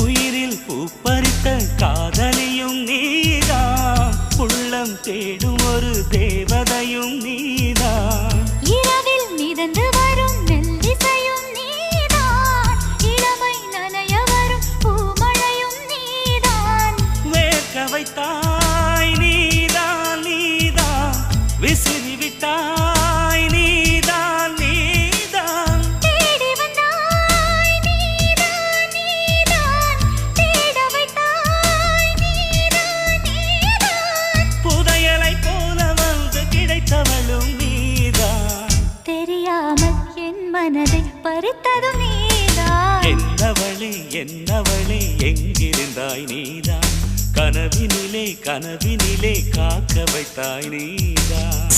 உயிரில் பூப்பறித்த காதலியும் நீதான் உள்ளம் தேடும் ஒரு தேவதையும் நீதான் இரவில் மிதந்து வரும் மெல்லிசையும் நீதான் இளமை நனைய வரும் பூமழையும் நீதான் வேர்க்க வைத்தாய் நீதான் நீதான் விசிறி விட்டாய் மனதை பறித்ததும் நீதான். என்னவளே என்னவளே எங்கிருந்தாய் நீதான். கனவினிலே கனவினிலே காக்க வைத்தாய் நீதான்.